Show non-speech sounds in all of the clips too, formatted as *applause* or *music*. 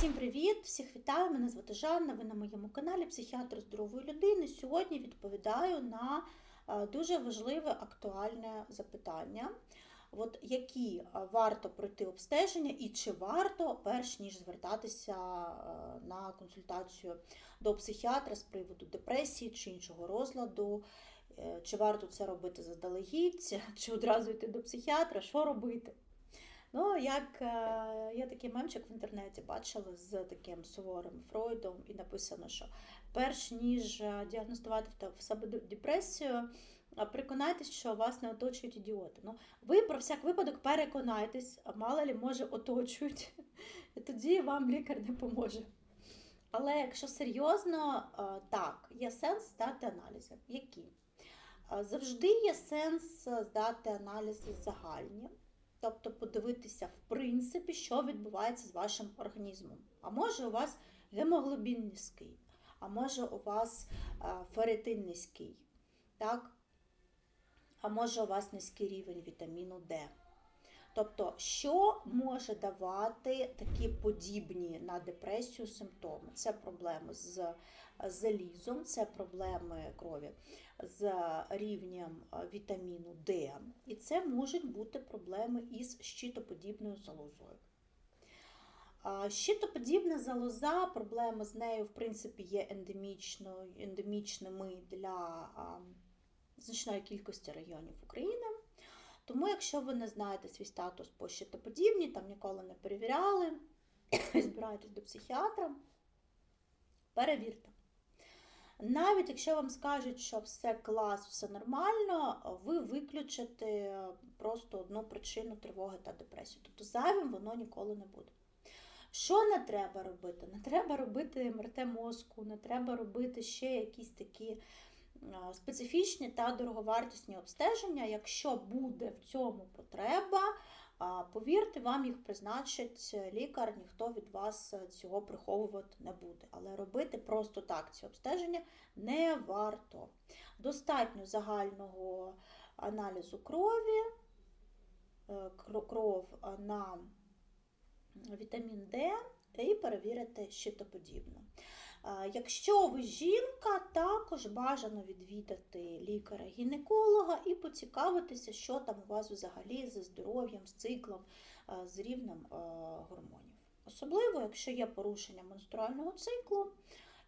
Всім привіт! Всіх вітаю! Мене звати Жанна. Ви на моєму каналі Психіатр здорової людини. Сьогодні відповідаю на е, дуже важливе актуальне запитання. От які е, варто пройти обстеження і чи варто, перш ніж звертатися е, на консультацію до психіатра з приводу депресії чи іншого розладу, чи варто це робити заздалегідь, чи одразу йти до психіатра, що робити? Ну, як е, я такий мемчик в інтернеті бачила з таким суворим Фройдом, і написано, що перш ніж е, діагностувати в себе депресію, а переконайтесь, що вас не оточують ідіоти. Ну, ви про всяк випадок переконайтесь, мало лі може оточують, і тоді вам лікар не поможе. Але якщо серйозно, е, так, є сенс здати аналізи. Які? Е, Завжди є сенс е, здати аналізи загальні, тобто подивитися, в принципі, що відбувається з вашим організмом. А може у вас гемоглобін низький, а може у вас е, ферритин низький, так? а може у вас низький рівень вітаміну Д. Тобто, що може давати такі подібні на депресію симптоми? Це проблеми з залізом, це проблеми крові з рівнем е, вітаміну Д, це можуть бути проблеми із щитоподібною залозою. Щитоподібна залоза, проблеми з нею, в принципі, є ендемічною, ендемічними для значної кількості районів України. Тому, якщо ви не знаєте свій статус по щитоподібній, там ніколи не перевіряли, *coughs* збираєтесь до психіатра, перевірте. Навіть якщо вам скажуть, що все клас, все нормально, ви виключите просто одну причину тривоги та депресії. Тобто зайвим воно ніколи не буде. Що не треба робити? Не треба робити МРТ мозку, не треба робити ще якісь такі специфічні та дороговартісні обстеження. Якщо буде в цьому потреба, повірте, вам їх призначить лікар, ніхто від вас цього приховувати не буде. Але робити просто так ці обстеження не варто. Достатньо загального аналізу крові, е, кров на вітамін Д і перевірити щитоподібно. Е, Якщо ви жінка, також бажано відвідати лікаря-гінеколога і поцікавитися, що там у вас взагалі зі здоров'ям, з циклом, е, з рівнем е, гормонів. Особливо, якщо є порушення менструального циклу,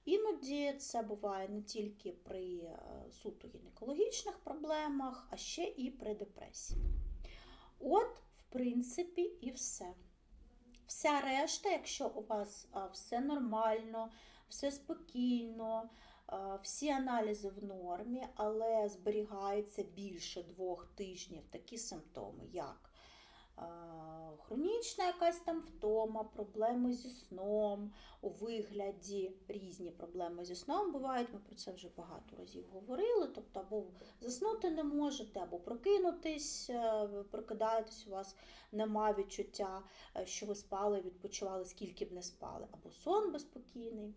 іноді це буває не тільки при суто гінекологічних проблемах, а ще і при депресії. От, в принципі, і все. Вся решта, якщо у вас все нормально, все спокійно, всі аналізи в нормі, але зберігається більше двох тижнів такі симптоми, як хронічна якась там втома, проблеми зі сном, у вигляді різні проблеми зі сном бувають. Ми про це вже багато разів говорили. Тобто, або заснути не можете, або прокинутись, е, прокидаєтесь, у вас нема відчуття, е, що ви спали, відпочивали, скільки б не спали, або сон безспокійний,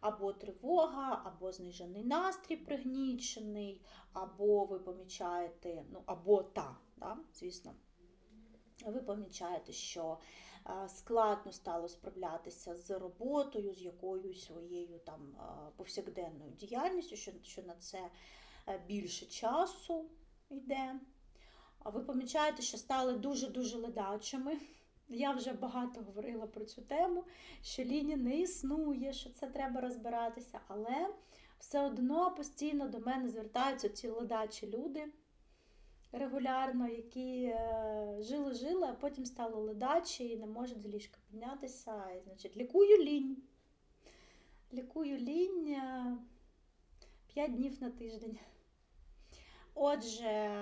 або тривога, або знижений настрій пригнічений, або ви помічаєте, ну або та, да, звісно. Ви помічаєте, що е, складно стало справлятися з роботою, з якоюсь своєю там е, повсякденною діяльністю, що, що на це е, більше часу йде. Ви помічаєте, що стали дуже-дуже ледачими. Я вже багато говорила про цю тему, що лінія не існує, що це треба розбиратися, але все одно постійно до мене звертаються ці ледачі люди регулярно, які е, жили-жили, а потім стали ледачі і не можуть з ліжка піднятися. І, значить, лікую лінь. Лікую лінь 5 днів на тиждень. Отже,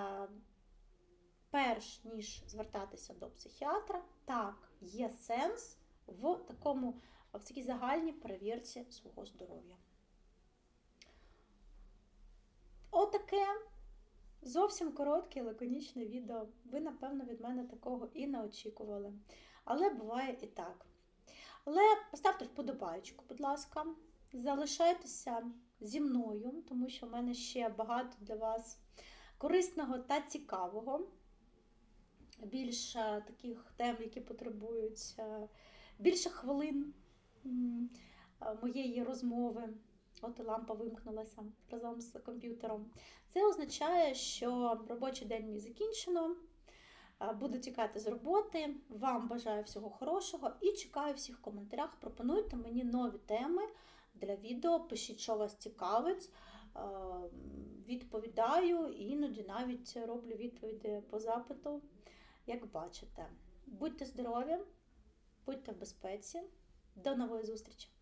перш ніж звертатися до психіатра, так, є сенс в такому в такій загальній перевірці свого здоров'я. Зовсім коротке, лаконічне відео. Ви, напевно, від мене такого і не очікували. Але буває і так. Але поставте вподобайку, будь ласка, залишайтеся зі мною, тому що в мене ще багато для вас корисного та цікавого. Більше таких тем, які потребують е, більше хвилин е, моєї розмови. От лампа вимкнулася разом з комп'ютером. Це означає, що робочий день мій закінчено. Буду тікати з роботи. Вам бажаю всього хорошого і чекаю всіх в коментарях. Пропонуйте мені нові теми для відео. Пишіть, що вас цікавить. Відповідаю, іноді навіть роблю відповіді по запиту, як бачите. Будьте здорові, будьте в безпеці. До нової зустрічі!